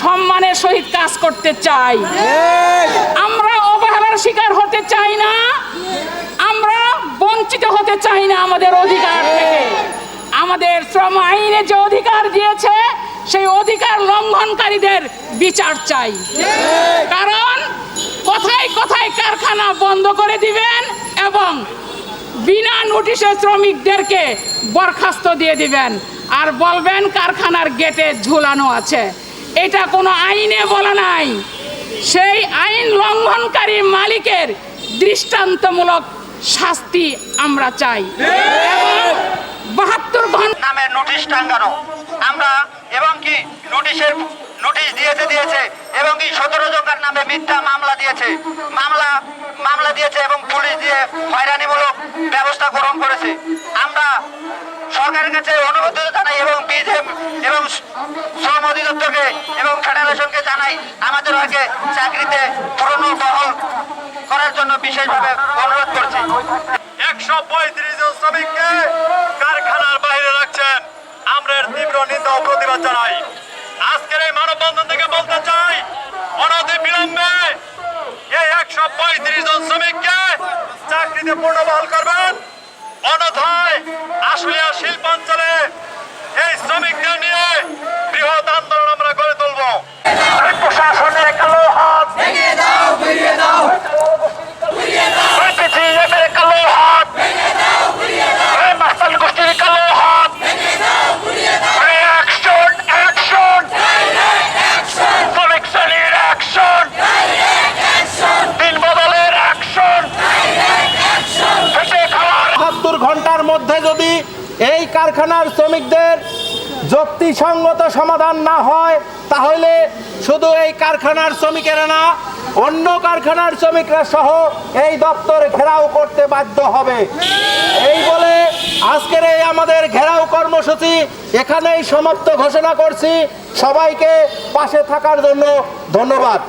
সম্মানের সহিত কাজ করতে চাই। আমরা অবহেলার শিকার হতে চাই না। আমরা বঞ্চিত হতে চাই না আমাদের অধিকার থেকে। আমাদের শ্রম আইনে যে অধিকার দিয়েছে, সেই অধিকার লঙ্ঘনকারীদের বিচার চাই। কারণ কোথায় কোথায় কারখানা বন্ধ করে দিবেন এবং বিনা নোটিশে শ্রমিকদেরকে বরখাস্ত দিয়ে দিবেন। আর বলবেন কারখানার গেটে ঝুলানো আছে। এটা কোনো আইনে বলা নাই। সেই আইন লঙ্ঘনকারী মালিকের দৃষ্টান্তমূলক শাস্তি আমরা চাই। বাহাত্তর ঘণ্টা নামে নোটিশ টাঙ্গানো আমরা এবং কি নোটিশের নোটিশ দিয়েছে দিয়েছে, এবং কি সতেরো জনের নামে মিথ্যা মামলা দিয়েছে। মামলা মামলা দিয়েছে এবং পুলিশ দিয়ে হয়রানিমূলক ব্যবস্থা গ্রহণ করেছে। আমরা সরকারের কাছে অনুরোধ জানাই এবং বিজেম এবং শ্রম অধিদপ্তরকে এবং ফেডারেশনকে জানাই আমাদের আগে চাকরিতে পুরনো বহল করার জন্য বিশেষভাবে অনুরোধ করছি। একশো পঁয়ত্রিশ জন শ্রমিককে কারখানার বাইরে রাখছেন। আমরা তীব্র নিন্দা ও প্রতিবাদ জানাই। আজকের এই মানববন্ধন থেকে বলতে চাই, অনতি বিলম্বে এই একশো পঁয়ত্রিশ জন শ্রমিককে চাকরিতে পূর্ণ পূর্ণবহাল করবেন। অনথায় আশুলিয়া শিল্পাঞ্চলে এই শ্রমিকদের ঘণ্টার মধ্যে যদি এই কারখানার শ্রমিকদের যুক্তিসঙ্গত সমাধান না হয়, তাহলে শুধু এই কারখানার শ্রমিকেরা না, অন্য কারখানার শ্রমিকরা সহ এই দপ্তর ঘেরাও করতে বাধ্য হবে। এই বলে আজকের এই আমাদের ঘেরাও কর্মসূচি এখানেই সমাপ্ত ঘোষণা করছি। সবাইকে পাশে থাকার জন্য ধন্যবাদ।